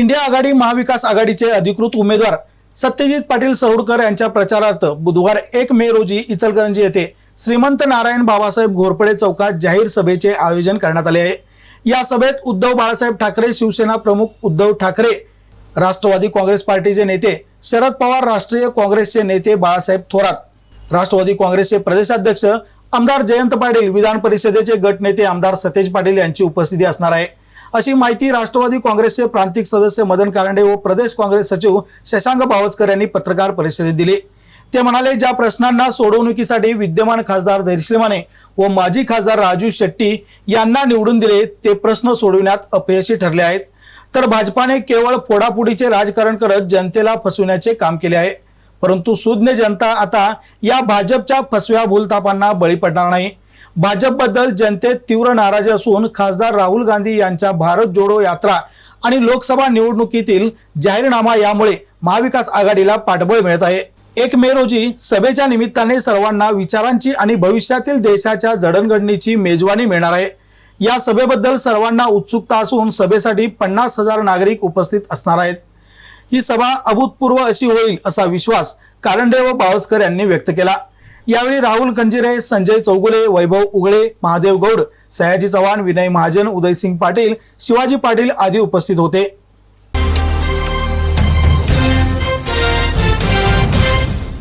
India आघाडी महाविकास आघाडीचे अधिकृत उमेदवार सत्यजित पाटील सरोडकर यांच्या प्रचारार्थ बुधवार एक मे रोजी इचलकरंजी येथे श्रीमंत नारायण बाबासाहेब घोरपडे चौकात जाहीर सभेचे आयोजन करण्यात आले आहे. या सभेत उद्धव बाळासाहेब ठाकरे शिवसेना प्रमुख उद्धव ठाकरे राष्ट्रवादी काँग्रेस पार्टीचे नेते शरद पवार राष्ट्रीय काँग्रेसचे नेते बाळासाहेब थोरात राष्ट्रवादी काँग्रेसचे प्रदेशाध्यक्ष आमदार जयंत पाटील विधान परिषदेचे गटनेते आमदार सतेज पाटील यांची उपस्थिती असणार आहे. अशी माहिती राष्ट्रवादी काँग्रेसचे प्रांतिक सदस्य मदन कारंडे व प्रदेश काँग्रेस सचिव शशांक बावस्कर यांनी पत्रकार परिषदेत दिली. ते म्हणाले ज्या प्रश्नांना सोडवणुकीसाठी विद्यमान खासदार धैर्यशील माने व माजी खासदार राजू शेट्टी यांना निवडून दिले ते प्रश्न सोडविण्यात अपयशी ठरले आहेत. तर भाजपाने केवळ फोडाफोडीचे राजकारण करत जनतेला फसविण्याचे काम केले आहे. परंतु सुज्ञ जनता आता या भाजपच्या फसव्या भूलतापांना बळी पडणार नाही. भाजपबद्दल जनतेत तीव्र नाराजी असून खासदार राहुल गांधी यांच्या भारत जोडो यात्रा आणि लोकसभा निवडणुकीतील जाहीरनामा यामुळे महाविकास आघाडीला पाठबळ मिळत आहे. एक मे रोजी सभेच्या निमित्ताने सर्वांना विचारांची आणि भविष्यातील देशाच्या जडणघडणीची मेजवानी मिळणार आहे. या सभेबद्दल सर्वांना उत्सुकता असून सभेसाठी पन्नास हजार नागरिक उपस्थित असणार आहेत. ही सभा अभूतपूर्व अशी होईल असा विश्वास कारंडे व बावस्कर यांनी व्यक्त केला. यावेळी राहुल खंजिरे संजय चौगुले वैभव उगळे महादेव गौड सयाजी चव्हाण विनय महाजन उदयसिंग पाटील शिवाजी पाटील आदी उपस्थित होते.